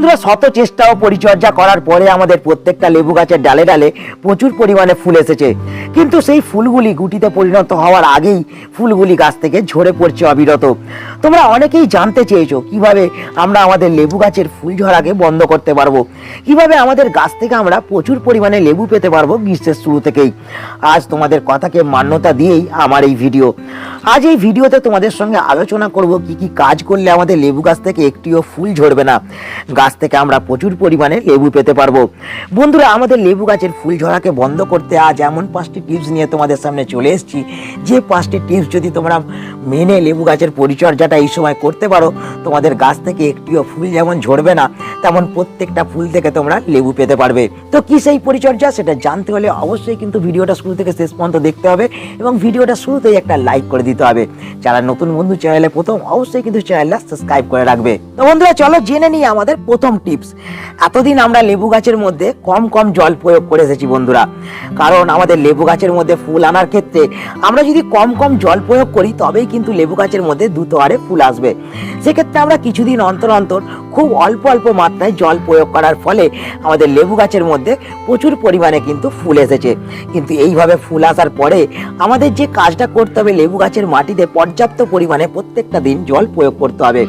বন্ধুরা, শত চেষ্টা ও পরিচর্যা করার পরে আমাদের প্রত্যেকটা লেবু গাছের ডালে ডালে প্রচুর পরিমাণে ফুল এসেছে। কিন্তু সেই ফুলগুলি গুটিতে পরিণত হওয়ার আগেই ফুলগুলি গাছ থেকে ঝরে পড়ছে অবিরত। তোমরা অনেকেই জানতে চেয়েছো, কীভাবে আমরা আমাদের লেবু গাছের ফুল ঝরাকে বন্ধ করতে পারব? কীভাবে আমাদের গাছ থেকে আমরা প্রচুর পরিমাণে লেবু পেতে পারব গ্রীষ্মের শুরু থেকেই? আজ তোমাদের কথাকে মান্যতা দিয়েই আমার এই ভিডিও। আজ এই ভিডিওতে তোমাদের সঙ্গে আলোচনা করব, কি কি কাজ করলে আমাদের লেবু গাছ থেকে একটিও ফুল ঝরবে না। গাছ থেকে আমরা প্রচুর পরিমাণে লেবু পেতে পারব। বন্ধুরা, আমাদের লেবু গাছের ফুল ঝরাকে বন্ধ করতে আজ এমন পাঁচটি টিপস নিয়ে তোমাদের সামনে চলে এসেছি। যে পাঁচটি টিপস যদি তোমরা মেনে লেবু গাছের পরিচর্যাটা এই সময় করতে পারো, তোমাদের গাছ থেকে একটিও ফুল যেমন ঝরবে না, তেমন প্রত্যেকটা ফুল থেকে তোমরা লেবু পেতে পারবে। তো কি সেই পরিচর্যা, সেটা জানতে হলে অবশ্যই কিন্তু ভিডিওটা শুরু থেকে শেষ পর্যন্ত দেখতে হবে এবং ভিডিওটা শুরুতেই একটা লাইক করে দিতে হবে। যারা নতুন বন্ধু, চ্যানেলে প্রথম, অবশ্যই কিন্তু চ্যানেলটা সাবস্ক্রাইব করে রাখবে। তো বন্ধুরা, চলো জেনে নিই আমাদের প্রথম টিপস। এতদিন আমরা লেবু গাছের মধ্যে কম কম জল প্রয়োগ করে এসেছি বন্ধুরা। কারণ আমাদের লেবু গাছের মধ্যে ফুল আনার ক্ষেত্রে আমরা যদি কম কম জল প্রয়োগ করি, তবেই কিন্তু লেবু গাছের মধ্যে দ্রুত হারে ফুল আসবে। সেক্ষেত্রে আমরা কিছুদিন অন্তর অন্তর খুব অল্প অল্প মাত্রায় জল প্রয়োগ করার ফলে আমাদের লেবু গাছের মধ্যে প্রচুর পরিমাণে কিন্তু ফুল এসেছে। কিন্তু এইভাবে ফুল আসার পরে আমাদের যে কাজটা করতে হবে লেবু গাছের মাটিতে পর্যাপ্ত পরিমাণে প্রত্যেকটা দিন জল প্রয়োগ করতে হবে।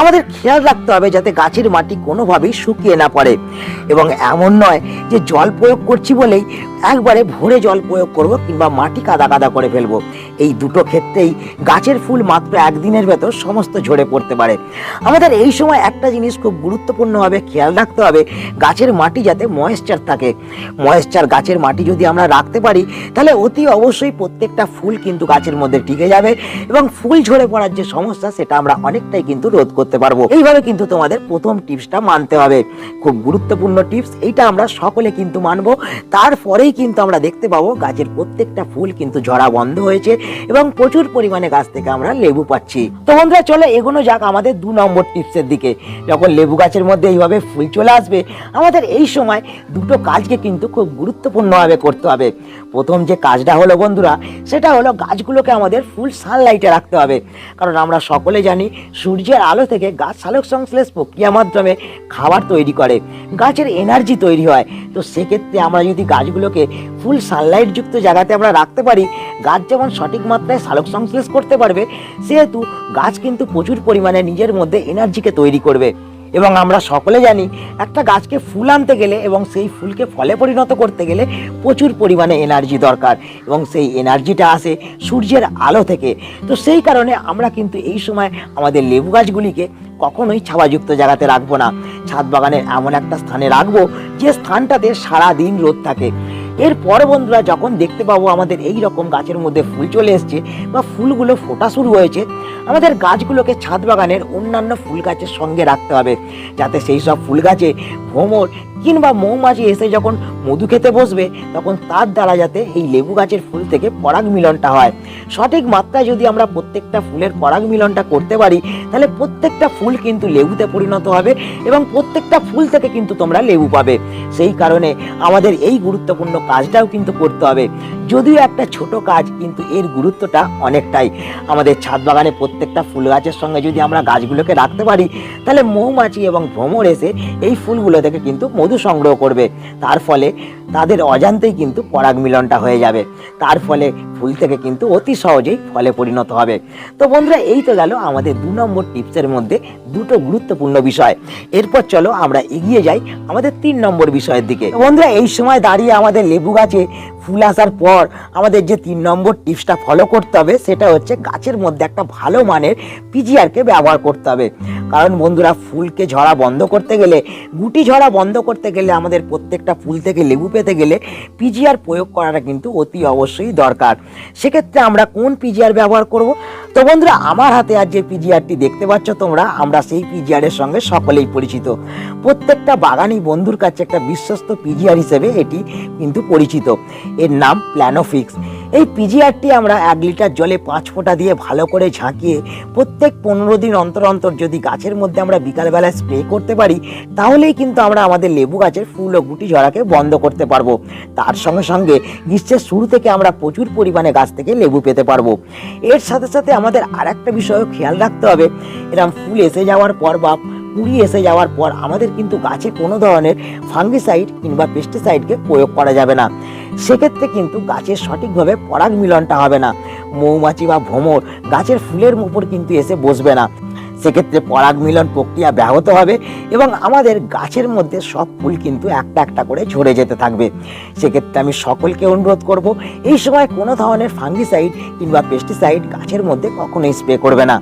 আমাদের খেয়াল রাখতে হবে যাতে গাছের মাটি কোনোভাবেই শুকিয়ে না পড়ে। এবং এমন নয় যে জল প্রয়োগ করছি বলেই একবারে ভরে জল প্রয়োগ করব কিংবা মাটি কাদা কাদা করে ফেলব। এই দুটো ক্ষেত্রেই গাছের ফুল মাত্র একদিনের ভেতর সমস্ত ঝরে পড়তে পারে। আমাদের এই সময় একটা জিনিস খুব গুরুত্বপূর্ণভাবে খেয়াল রাখতে হবে, গাছের মাটি যাতে ময়েশ্চার থাকে। ময়েশ্চার গাছের মাটি যদি আমরা রাখতে পারি, তাহলে অতি অবশ্যই প্রত্যেকটা ফুল কিন্তু গাছের মধ্যে টিকে যাবে এবং ফুল ঝরে পড়ার যে সমস্যা, সেটা আমরা অনেকটাই কিন্তু রোধ করতে পারব। এইভাবে কিন্তু তোমাদের প্রথম টিপসটা মানতে হবে। খুব গুরুত্বপূর্ণ টিপস এইটা আমরা সকলে কিন্তু মানবো। তারপরেই কিন্তু আমরা দেখতে পাবো। গাছের প্রত্যেকটা ফুল কিন্তু ঝরা বন্ধ হয়েছে এবং প্রচুর পরিমাণে গাছ থেকে আমরা লেবু পাচ্ছি। তো বন্ধুরা, চলে এগোনো যাক আমাদের দু নম্বর টিপসের দিকে। যখন লেবু গাছের মধ্যে এইভাবে ফুল চলে আসবে, আমাদের এই সময় দুটো কাজকে কিন্তু খুব গুরুত্বপূর্ণভাবে করতে হবে। প্রথম যে কাজটা হলো বন্ধুরা, সেটা হলো গাছগুলোকে আমাদের ফুল সানলাইটে রাখতে হবে। কারণ আমরা সকলে জানি, সূর্যের আলো থেকে গাছ সালোক সংশ্লেষ প্রক্রিয়ার মাধ্যমে খাবার তৈরি করে। গাছের এনার্জি তৈরি হয়। তো সেক্ষেত্রে আমরা যদি গাছগুলোকে ফুল সানলাইট যুক্ত জায়গাতে আমরা রাখতে পারি, গাছ যেমন সঠিক মাত্রায় সালোক সংশ্লেষ করতে পারবে, সেহেতু গাছ কিন্তু প্রচুর পরিমাণে নিজের মধ্যে এনার্জিকে তৈরি করবে। এবং আমরা সকলে জানি, একটা গাছকে ফুল আনতে গেলে এবং সেই ফুলকে ফলে পরিণত করতে গেলে প্রচুর পরিমাণে এনার্জি দরকার। এবং সেই এনার্জিটা আসে সূর্যের আলো থেকে। তো সেই কারণে আমরা কিন্তু এই সময় আমাদের লেবু গাছগুলিকে কখনোই ছাওয়াযুক্ত জায়গাতে রাখব না। ছাদ বাগানের এমন একটা স্থানে রাখব, যে স্থানটাতে সারা দিন রোদ থাকে। এরপর বন্ধুরা যখন দেখতে পাবো আমাদের এই রকম গাছের মধ্যে ফুল চলে এসছে বা ফুলগুলো ফোটা শুরু হয়েছে, আমাদের গাছগুলোকে ছাদ বাগানের অন্যান্য ফুল গাছের সঙ্গে রাখতে হবে, যাতে সেই সব ফুল গাছে ভ্রমর কিংবা মৌমাছি এসে যখন মধু খেতে বসবে, তখন তার দ্বারা যাতে এই লেবু গাছের ফুল থেকে পরাগ মিলনটা হয়। সঠিক মাত্রায় যদি আমরা প্রত্যেকটা ফুলের পরাগ মিলনটা করতে পারি, তাহলে প্রত্যেকটা ফুল কিন্তু লেবুতে পরিণত হবে এবং প্রত্যেকটা ফুল থেকে কিন্তু তোমরা লেবু পাবে। সেই কারণে আমাদের এই গুরুত্বপূর্ণ কাজটাও কিন্তু করতে হবে। যদিও একটা ছোট কাজ, কিন্তু এর গুরুত্বটা অনেকটাই। আমাদের ছাদ বাগানে প্রত্যেকটা ফুল গাছের সঙ্গে যদি আমরা গাছগুলোকে রাখতে পারি, তাহলে মৌমাছি এবং ভ্রমর এসে এই ফুলগুলো থেকে কিন্তু মধু সংগ্রহ করবে। তার ফলে তাদের অজান্তেই কিন্তু পরাগ মিলনটা হয়ে যাবে। তার ফলে ফুল থেকে কিন্তু অতি সহজেই ফলে পরিণত হবে। তো বন্ধুরা, এই তো গেল আমাদের দু নম্বর টিপসের মধ্যে দুটো গুরুত্বপূর্ণ বিষয়। এরপর চলো আমরা এগিয়ে যাই আমাদের তিন নম্বর বিষয়ের দিকে। বন্ধুরা, এই সময় দাঁড়িয়ে আমাদের লেবু গাছে ফুল আসার পর আমাদের যে তিন নম্বর টিপসটা ফলো করতে হবে, সেটা হচ্ছে গাছের মধ্যে একটা ভালো মানের পিজিআরকে ব্যবহার করতে হবে। কারণ বন্ধুরা, ফুলকে ঝরা বন্ধ করতে গেলে, গুটি ঝরা বন্ধ করতে গেলে আমাদের প্রত্যেকটা ফুল থেকে লেবু পেতে গেলে পিজিআর প্রয়োগ করাটা কিন্তু অতি অবশ্যই দরকার। সেক্ষেত্রে আমরা কোন পিজিআর ব্যবহার করব? তো বন্ধুরা, আমার হাতে আর যে পিজিআরটি দেখতে পাচ্ছ তোমরা, আমরা সেই পিজিআরের সঙ্গে সকলেই পরিচিত। প্রত্যেকটা বাগানি বন্ধুর কাছে একটা বিশ্বস্ত পিজিআর হিসেবে এটি কিন্তু পরিচিত। এর নাম প্ল্যানোফিক্স এই পিজিআরটি আমরা এক লিটার জলে পাঁচ ফোঁটা দিয়ে ভালো করে ঝাঁকিয়ে প্রত্যেক পনেরো দিন অন্তর অন্তর যদি গাছের মধ্যে আমরা বিকালবেলায় স্প্রে করতে পারি, তাহলেই কিন্তু আমরা আমাদের লেবু গাছের ফুল ও গুটি ঝরাকে বন্ধ করতে পারব। তার সঙ্গে সঙ্গে গ্রীষ্মের শুরু থেকে আমরা প্রচুর পরিমাণে গাছ থেকে লেবু পেতে পারব। এর সাথে সাথে আমাদের আর একটা বিষয়ও খেয়াল রাখতে হবে। এরকম ফুল এসে যাওয়ার পর বা কুড়ি এসে যাওয়ার পর আমাদের কিন্তু গাছে কোনো ধরনের ফাঙ্গিসাইড কিংবা পেস্টিসাইডকে প্রয়োগ করা যাবে না। সেক্ষেত্রে কিন্তু গাছের সঠিকভাবে পরাগ মিলনটা হবে না। মৌমাছি বা ভ্রমর গাছের ফুলের উপর কিন্তু এসে বসবে না। সেক্ষেত্রে পরাগ মিলন প্রক্রিয়া ব্যাহত হবে এবং আমাদের গাছের মধ্যে সব ফুল কিন্তু একটা একটা করে ঝরে যেতে থাকবে। সেক্ষেত্রে আমি সকলকে অনুরোধ করব, এই সময় কোনো ধরনের ফাঙ্গিসাইড কিংবা পেস্টিসাইড গাছের মধ্যে কখনোই স্প্রে করবে না।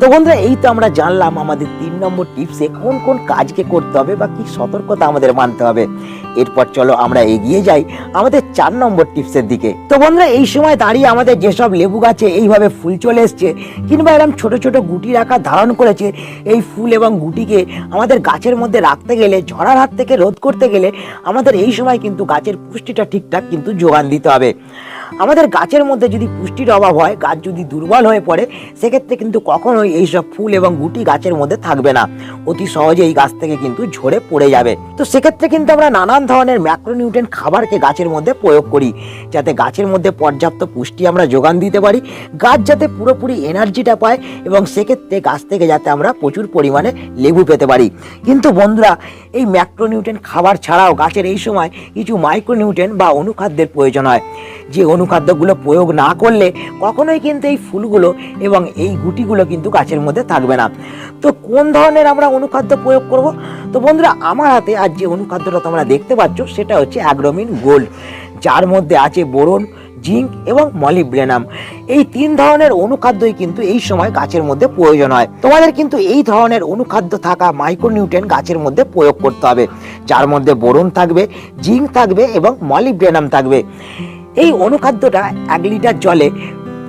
তো বন্ধুরা, এই তো আমরা জানলাম আমাদের তিন নম্বর টিপসে কোন কোন কাজকে করতে হবে বা কি সতর্কতা আমাদের মানতে হবে। এরপর চলো আমরা এগিয়ে যাই আমাদের চার নম্বর টিপসের দিকে। তো বন্ধুরা, এই সময় দাঁড়িয়ে আমাদের যেসব লেবু গাছে এইভাবে ফুল চলে এসছে কিংবা এরকম ছোট ছোট গুটির আকার ধারণ করেছে, এই ফুল এবং গুটিকে আমাদের গাছের মধ্যে রাখতে গেলে ঝড়ার হাত থেকে রোধ করতে গেলে আমাদের এই সময় কিন্তু গাছের পুষ্টিটা ঠিকঠাক কিন্তু যোগান দিতে হবে। আমাদের গাছের মধ্যে যদি পুষ্টির অভাব হয়, গাছ যদি দুর্বল হয়ে পড়ে, সেক্ষেত্রে কিন্তু কখনোই এইসব ফুল এবং গুটি গাছের মধ্যে থাকবে না। অতি সহজেই গাছ থেকে কিন্তু ঝরে পড়ে যাবে। তো সেক্ষেত্রে কিন্তু আমরা নানান ধরনের ম্যাক্রোনিউট্রেন খাবারকে গাছের মধ্যে প্রয়োগ করি, যাতে গাছের মধ্যে পর্যাপ্ত পুষ্টি আমরা যোগান দিতে পারি, গাছ যাতে পুরোপুরি এনার্জিটা পায় এবং সেক্ষেত্রে গাছ থেকে যাতে আমরা প্রচুর পরিমাণে লেবু পেতে পারি। কিন্তু বন্ধুরা, এই ম্যাক্রোনিউট্রেন খাবার ছাড়াও গাছের এই সময় কিছু মাইক্রোনিউট্রেন বা অনুখাদ্যের প্রয়োজন হয়। যে অনুখাদ্যগুলো প্রয়োগ না করলে কখনোই কিন্তু এই ফুলগুলো এবং এই গুটিগুলো কিন্তু গাছের মধ্যে থাকবে না। তো কোন ধরনের আমরা অনুখাদ্য প্রয়োগ করব? তো বন্ধুরা, আমার হাতে আজ যে অনুখাদ্যটা তোমরা দেখতে পাচ্ছ, সেটা হচ্ছে অ্যাগ্রোমিন গোল্ড, যার মধ্যে আছে বোরন, জিঙ্ক এবং মলিব্রেনাম এই তিন ধরনের অনুখাদ্যই কিন্তু এই সময় গাছের মধ্যে প্রয়োজন হয়। তোমাদের কিন্তু এই ধরনের অনুখাদ্য থাকা মাইক্রোনিউট্রেন গাছের মধ্যে প্রয়োগ করতে হবে। যার মধ্যে বোরন থাকবে, জিঙ্ক থাকবে এবং মলিব্রেনাম থাকবে। এই অনুখাদ্যটা এক লিটার জলে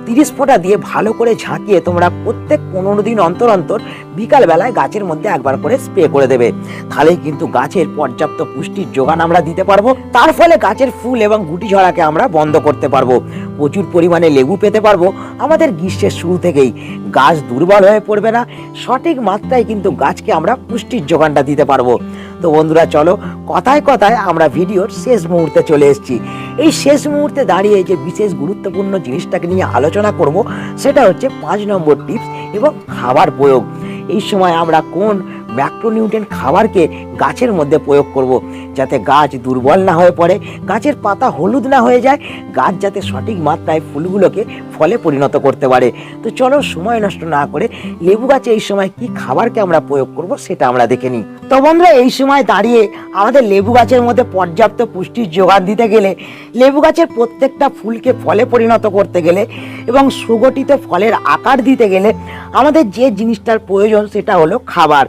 তিরিশ ফোঁটা দিয়ে ভালো করে ঝাঁকিয়ে তোমরা প্রত্যেক পনেরো দিন অন্তর অন্তর বিকালবেলায় গাছের মধ্যে একবার করে স্প্রে করে দেবে। তাহলেই কিন্তু গাছের পর্যাপ্ত পুষ্টির যোগান আমরা দিতে পারব। তার ফলে গাছের ফুল এবং গুটি ঝরাকে আমরা বন্ধ করতে পারব। প্রচুর পরিমাণে লেবু পেতে পারব। আমাদের গ্রীষ্মের শুরু থেকেই গাছ দুর্বল হয়ে পড়বে না। সঠিক মাত্রায় কিন্তু গাছকে আমরা পুষ্টির যোগানটা দিতে পারব। তো বন্ধুরা, চলো কথায় কথায় আমরা ভিডিওর শেষ মুহূর্তে চলে এসেছি। এই শেষ মুহূর্তে দাঁড়িয়ে যে বিশেষ গুরুত্বপূর্ণ জিনিসটাকে নিয়ে আলোচনা করব, সেটা হচ্ছে পাঁচ নম্বর টিপস এবং খাবার প্রয়োগ। এই সময় আমরা কোন ম্যাক্রোনিউট্রেন খাবারকে গাছের মধ্যে প্রয়োগ করব, যাতে গাছ দুর্বল না হয়ে পড়ে, গাছের পাতা হলুদ না হয়ে যায়, গাছ যাতে সঠিক মাত্রায় ফুলগুলোকে ফলে পরিণত করতে পারে। তো চলো সময় নষ্ট না করে লেবু গাছে এই সময় কি খাবারকে আমরা প্রয়োগ করব সেটা আমরা দেখে নিই। তো বন্ধুরা, এই সময় দাঁড়িয়ে আমাদের লেবু গাছের মধ্যে পর্যাপ্ত পুষ্টির যোগান দিতে গেলে, লেবু গাছের প্রত্যেকটা ফুলকে ফলে পরিণত করতে গেলে এবং সুগঠিত ফলের আকার দিতে গেলে আমাদের যে জিনিসটার প্রয়োজন সেটা হলো খাবার।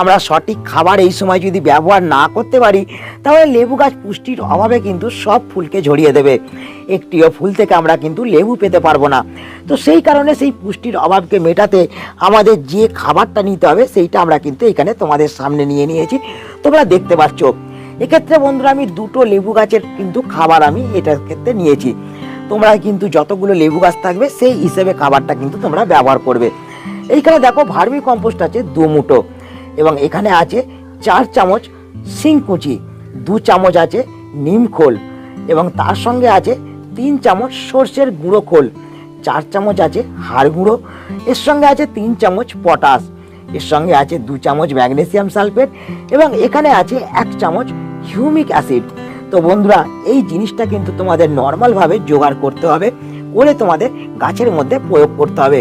আমরা সঠিক খাবার এই সময় যদি ব্যবহার না করতে পারি, তাহলে লেবু গাছ পুষ্টির অভাবে কিন্তু সব ফুলকে ঝরিয়ে দেবে। একটিও ফুল থেকে আমরা কিন্তু লেবু পেতে পারব না। তো সেই কারণে সেই পুষ্টির অভাবকে মেটাতে আমাদের যে খাবারটা নিতে হবে, সেইটা আমরা কিন্তু এখানে তোমাদের সামনে নিয়ে নিয়েছি। তোমরা দেখতে পাচ্ছ। এক্ষেত্রে বন্ধুরা, আমি দুটো লেবু গাছের কিন্তু খাবার আমি এটার ক্ষেত্রে নিয়েছি। তোমরা কিন্তু যতগুলো লেবু গাছ থাকবে, সেই হিসেবে খাবারটা কিন্তু তোমরা ব্যবহার করবে। এইখানে দেখো ভার্মি কম্পোস্ট আছে দু মুঠো। এবং এখানে আছে চার চামচ শিংকুচি দু চামচ আছে নিম খোল এবং তার সঙ্গে আছে তিন চামচ সর্ষের গুঁড়ো খোল, চার চামচ আছে হাড় গুঁড়ো, এর সঙ্গে আছে তিন চামচ পটাশ, এর সঙ্গে আছে দু চামচ ম্যাগনেসিয়াম সালফেট এবং এখানে আছে এক চামচ হিউমিক অ্যাসিড। তো বন্ধুরা, এই জিনিসটা কিন্তু তোমাদের নর্মালভাবে জোগাড় করতে হবে। করে তোমাদের গাছের মধ্যে প্রয়োগ করতে হবে।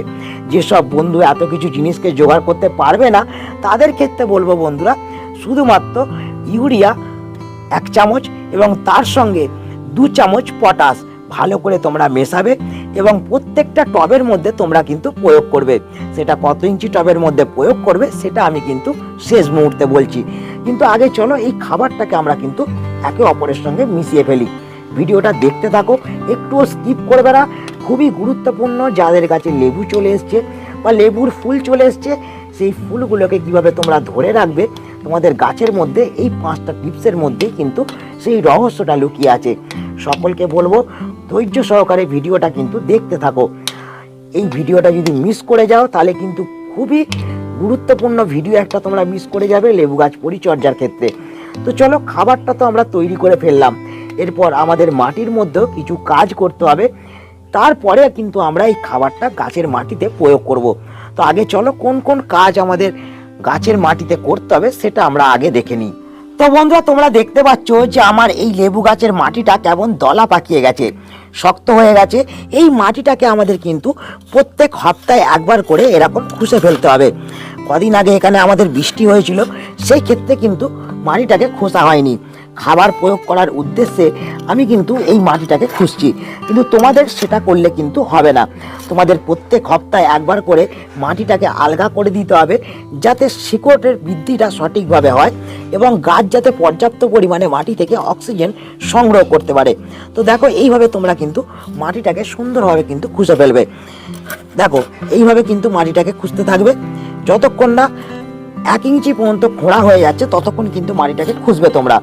যেসব বন্ধু এত কিছু জিনিসকে জোগাড় করতে পারবে না, তাদের ক্ষেত্রে বলব বন্ধুরা, শুধুমাত্র ইউরিয়া এক চামচ এবং তার সঙ্গে দু চামচ পটাশ ভালো করে তোমরা মেশাবে এবং প্রত্যেকটা টবের মধ্যে তোমরা কিন্তু প্রয়োগ করবে। সেটা কত ইঞ্চি টবের মধ্যে প্রয়োগ করবে, সেটা আমি কিন্তু শেষ মুহূর্তে বলছি। কিন্তু আগে চলো এই খাবারটাকে আমরা কিন্তু একে অপরের সঙ্গে মিশিয়ে ফেলি। ভিডিওটা দেখতে থাকো। একটুও স্কিপ করবে না। খুবই গুরুত্বপূর্ণ যাদের কাছে লেবু চলে এসছে বা লেবুর ফুল চলে এসছে, সেই ফুলগুলোকে কীভাবে তোমরা ধরে রাখবে, তোমাদের গাছের মধ্যে, এই পাঁচটা টিপসের মধ্যে কিন্তু সেই রহস্যটা লুকিয়ে আছে। সকলকে বলব, ধৈর্য সহকারে ভিডিওটা কিন্তু দেখতে থাকো। এই ভিডিওটা যদি মিস করে যাও, তাহলে কিন্তু খুবই গুরুত্বপূর্ণ ভিডিও একটা তোমরা মিস করে যাবে লেবু গাছ পরিচর্যার ক্ষেত্রে। তো চলো, খাবারটা তো আমরা তৈরি করে ফেললাম। এরপর আমাদের মাটির মধ্যেও কিছু কাজ করতে হবে। তারপরে কিন্তু আমরা এই খাবারটা গাছের মাটিতে প্রয়োগ করব। তো আগে চলো কোন কোন কাজ আমাদের গাছের মাটিতে করতে হবে সেটা আমরা আগে দেখে নিই। তো বন্ধুরা, তোমরা দেখতে পাচ্ছ যে আমার এই লেবু গাছের মাটিটা কেমন দলা পাকিয়ে গেছে, শক্ত হয়ে গেছে। এই মাটিটাকে আমাদের কিন্তু প্রত্যেক সপ্তাহে একবার করে এরকম খুশে ফেলতে হবে। কদিন আগে এখানে আমাদের বৃষ্টি হয়েছিল, সেই ক্ষেত্রে কিন্তু মাটিটাকে খোসা হয়নি। খাবার প্রয়োগ করার উদ্দেশ্যে আমি কিন্তু এই মাটিটাকে খুঁজছি। কিন্তু তোমাদের সেটা করলে কিন্তু হবে না। তোমাদের প্রত্যেক সপ্তাহে একবার করে মাটিটাকে আলগা করে দিতে হবে, যাতে শিকড়ের বৃদ্ধিটা সঠিকভাবে হয় এবং গাছ যাতে পর্যাপ্ত পরিমাণে মাটি থেকে অক্সিজেন সংগ্রহ করতে পারে। তো দেখো, এইভাবে তোমরা কিন্তু মাটিটাকে সুন্দরভাবে কিন্তু খুঁজে ফেলবে। দেখো, এইভাবে কিন্তু মাটিটাকে খুঁজতে থাকবে। যতক্ষণ না এক ইঞ্চি পর্যন্ত খোঁড়া হয়ে যাচ্ছে, ততক্ষণ কিন্তু মাটিটাকে খুঁজবে তোমরা।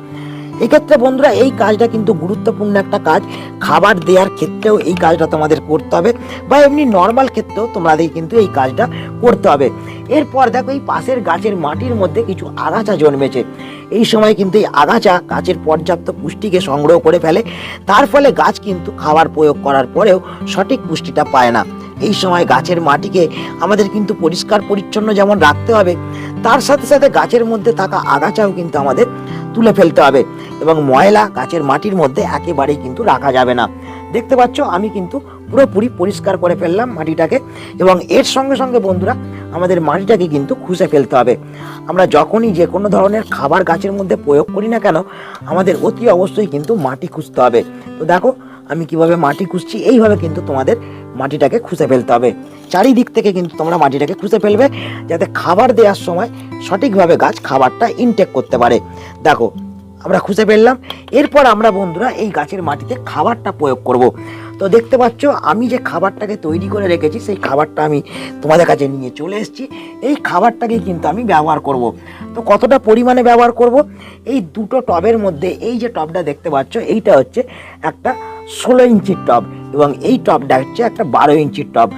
এক্ষেত্রে বন্ধুরা, এই কাজটা কিন্তু গুরুত্বপূর্ণ একটা কাজ। খাবার দেওয়ার ক্ষেত্রেও এই কাজটা তোমাদের করতে হবে বা এমনি নর্মাল ক্ষেত্রেও তোমাদের কিন্তু এই কাজটা করতে হবে। এরপর দেখো, এই পাশের গাছের মাটির মধ্যে কিছু আগাছা জন্মেছে। এই সময় কিন্তু এই আগাছা গাছের পর্যাপ্ত পুষ্টিকে সংগ্রহ করে ফেলে। তার ফলে গাছ কিন্তু খাবার প্রয়োগ করার পরেও সঠিক পুষ্টিটা পায় না। এই সময় গাছের মাটিকে আমাদের কিন্তু পরিষ্কার পরিচ্ছন্ন যেমন রাখতে হবে, তার সাথে সাথে গাছের মধ্যে থাকা আগাছাও কিন্তু আমাদের তুলে ফেলতে হবে এবং ময়লা গাছের মাটির মধ্যে একেবারেই কিন্তু রাখা যাবে না। দেখতে পাচ্ছ, আমি কিন্তু পুরোপুরি পরিষ্কার করে ফেললাম মাটিটাকে এবং এর সঙ্গে সঙ্গে বন্ধুরা, আমাদের মাটিটাকে কিন্তু খুঁজে ফেলতে হবে। আমরা যখনই যে কোনো ধরনের খাবার গাছের মধ্যে প্রয়োগ করি না কেন, আমাদের অতি অবশ্যই কিন্তু মাটি খুঁজতে হবে। তো দেখো আমি কীভাবে মাটি খুঁজছি, এইভাবে কিন্তু তোমাদের মাটিটাকে খুঁজে ফেলতে হবে। চারিদিক থেকে কিন্তু তোমরা মাটিটাকে খুঁজে ফেলবে, যাতে খাবার দেওয়ার সময় সঠিকভাবে গাছ খাবারটা ইনটেক করতে পারে। দেখো আমরা খুঁজে ফেললাম এরপর আমরা বন্ধুরা এই গাছের মাটিতে খাবারটা প্রয়োগ করব। তো দেখতে পাচ্ছ, আমি যে খাবারটাকে তৈরি করে রেখেছি, সেই খাবারটা আমি তোমাদের কাছে নিয়ে চলে এসেছি। এই খাবারটাকে কিন্তু আমি ব্যবহার করব। তো কতটা পরিমাণে ব্যবহার করব? এই দুটো টবের মধ্যে, এই যে টবটা দেখতে পাচ্ছ, এইটা হচ্ছে একটা ষোলো ইঞ্চির টব এবং এই টবটা হচ্ছে একটা বারো ইঞ্চির টব।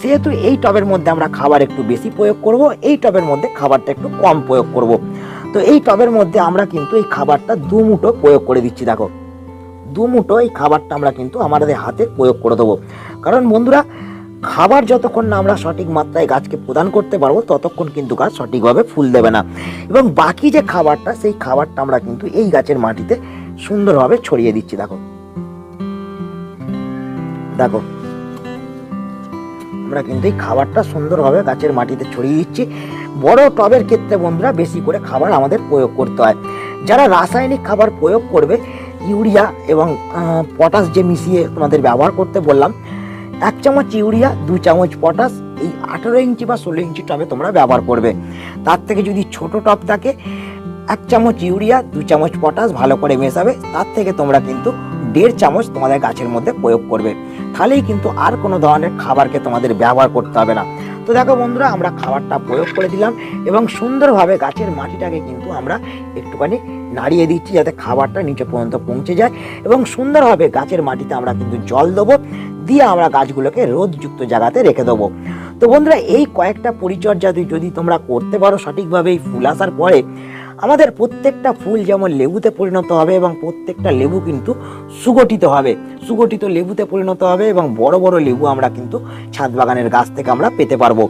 সেহেতু এই টবের মধ্যে আমরা খাবার একটু বেশি প্রয়োগ করব, এই টবের মধ্যে খাবারটা একটু কম প্রয়োগ করব। তো এই টবের মধ্যে আমরা কিন্তু এই খাবারটা দু মুঠো প্রয়োগ করে দিচ্ছি, দেখো। দু মুঠো এই খাবারটা আমরা কিন্তু আমাদের হাতে প্রয়োগ করে দেবো। কারণ বন্ধুরা, খাবার যতক্ষণ না আমরা সঠিক মাত্রায় গাছকে প্রদান করতে পারব, ততক্ষণ কিন্তু গাছ সঠিকভাবে ফুল দেবে না। এবং বাকি যে খাবারটা, সেই খাবারটা আমরা কিন্তু এই গাছের মাটিতে সুন্দরভাবে ছড়িয়ে দিচ্ছি, দেখো। দেখো। আমরা কিন্তু এই খাবারটা সুন্দরভাবে গাছের মাটিতে ছড়িয়ে দিচ্ছি। বড় টবের ক্ষেত্রে বন্ধুরা বেশি করে খাবার আমাদের প্রয়োগ করতে হয়। যারা রাসায়নিক খাবার প্রয়োগ করবে, ইউরিয়া এবং পটাশ যে মিশিয়ে তোমাদের ব্যবহার করতে বললাম, এক চামচ ইউরিয়া, দু চামচ পটাশ, এই আঠেরো ইঞ্চি বা ষোলো ইঞ্চি টবে তোমরা ব্যবহার করবে। তার থেকে যদি ছোট টব থাকে, এক চামচ ইউরিয়া, দু চামচ পটাশ ভালো করে মেশাবে, তার থেকে তোমরা কিন্তু দেড় চামচ তোমাদের গাছের মধ্যে প্রয়োগ করবে। তাহলেই কিন্তু আর কোনো ধরনের খাবারকে তোমাদের ব্যবহার করতে হবে না। তো দেখো বন্ধুরা, আমরা খাবারটা প্রয়োগ করে দিলাম এবং সুন্দরভাবে গাছের মাটিটাকে কিন্তু আমরা একটুখানি নাড়িয়ে দিচ্ছি যাতে খাবারটা নিচে পর্যন্ত পৌঁছে যায় এবং সুন্দরভাবে গাছের মাটিতে আমরা কিন্তু জল দেবো, দিয়ে আমরা গাছগুলোকে রোদযুক্ত জায়গাতে রেখে দেবো। তো বন্ধুরা, এই কয়েকটা পরিচর্যা যদি- তোমরা করতে পারো সঠিকভাবে এই ফুল আসার পরে, আমাদের প্রত্যেকটা ফুল যেমন লেবুতে পরিণত হবে এবং প্রত্যেকটা লেবু কিন্তু সুগঠিত হবে। সুগঠিত লেবুতে পরিণত হবে এবং বড় বড় লেবু আমরা কিন্তু ছাদ বাগানের গাছ থেকে আমরা পেতে পারব।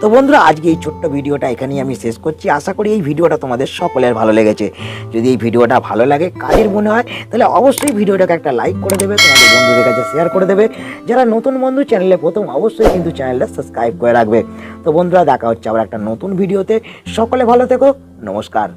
তো বন্ধুরা, আজকে এই ছোট্ট ভিডিওটা এখানেই আমি শেষ করছি। আশা করি এই ভিডিওটা তোমাদের সকলের ভালো লেগেছে। যদি এই ভিডিওটা ভালো লাগে, কাজের মনে হয়, তাহলে অবশ্যই ভিডিওটাকে একটা লাইক করে দেবে, তোমাদের বন্ধুদের কাছে শেয়ার করে দেবে। যারা নতুন বন্ধু, চ্যানেলে প্রথম, অবশ্যই কিন্তু চ্যানেলটা সাবস্ক্রাইব করে রাখবে। তো বন্ধুরা, দেখা হচ্ছে আবার একটা নতুন ভিডিওতে। সকলে ভালো থেকো, নমস্কার।